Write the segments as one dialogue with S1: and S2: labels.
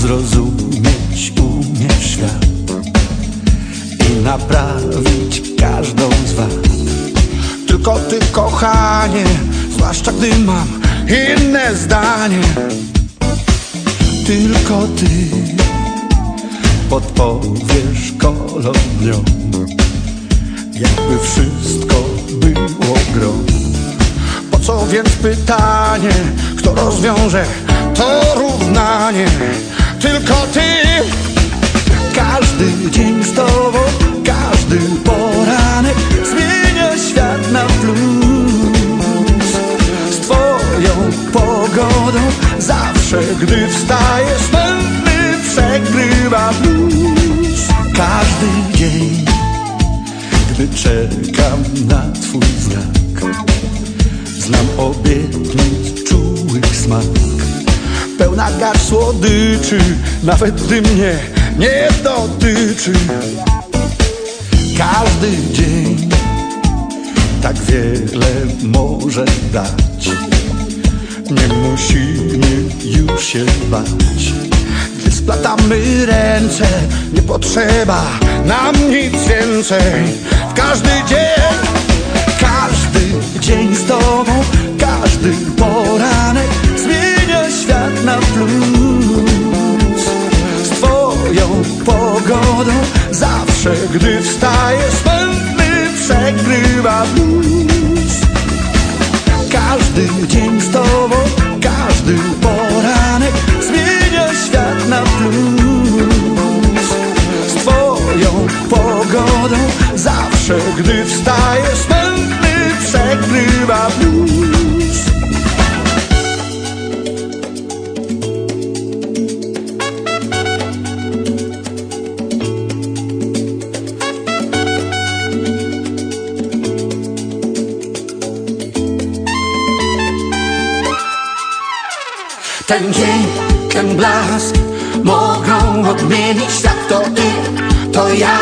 S1: Zrozumieć umiesz świat i naprawić każdą z wad. Tylko ty, kochanie, zwłaszcza gdy mam inne zdanie. Tylko ty podpowiesz kolor dniom, jakby wszystko było grą. Po co więc pytanie, kto rozwiąże to równanie? Tylko ty, każdy dzień z tobą, każdy poranek zmienia świat na plus. Z twoją pogodą zawsze, gdy wstaję, smętny przegrywa blues. Każdy dzień, gdy czekam na twój znak. Znam obietnic czułych smak Pełna garść słodyczy Nawet gdy mnie nie dotyczy. Każdy dzień Tak wiele może dać. Nie musimy już się bać. Gdy splatamy ręce Nie potrzeba nam nic więcej. W każdy dzień każdy dzień z tobą, każdy poranek zawsze, gdy wstaję, smętny przegrywa blues. Każdy dzień z tobą, każdy poranek zmienia świat na plus. Z twoją pogodą zawsze, gdy wstaję, smętny przegrywa blues. Ten dzień, ten blask mogą odmienić świat To ty, to ja,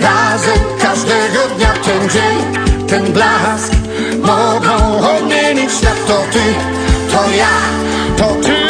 S1: razem każdego dnia Ten dzień, ten blask mogą odmienić świat To ty, to ja, to ty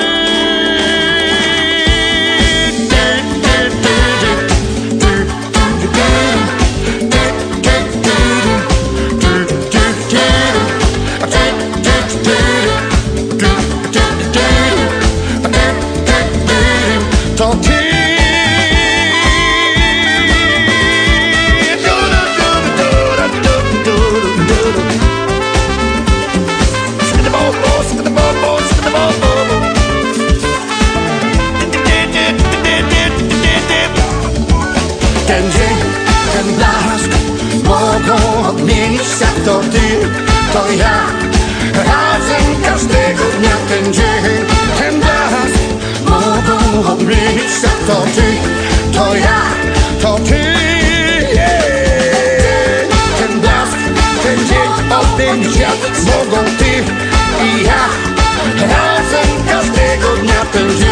S1: mogą odmienić świat To ty, to ja. Razem każdego dnia ten dzień, ten blask. Mogą odmienić świat To ty, to ja, to ty. Ten blask, ten dzień odmienić Mogą ty i ja. Razem każdego dnia ten dzień,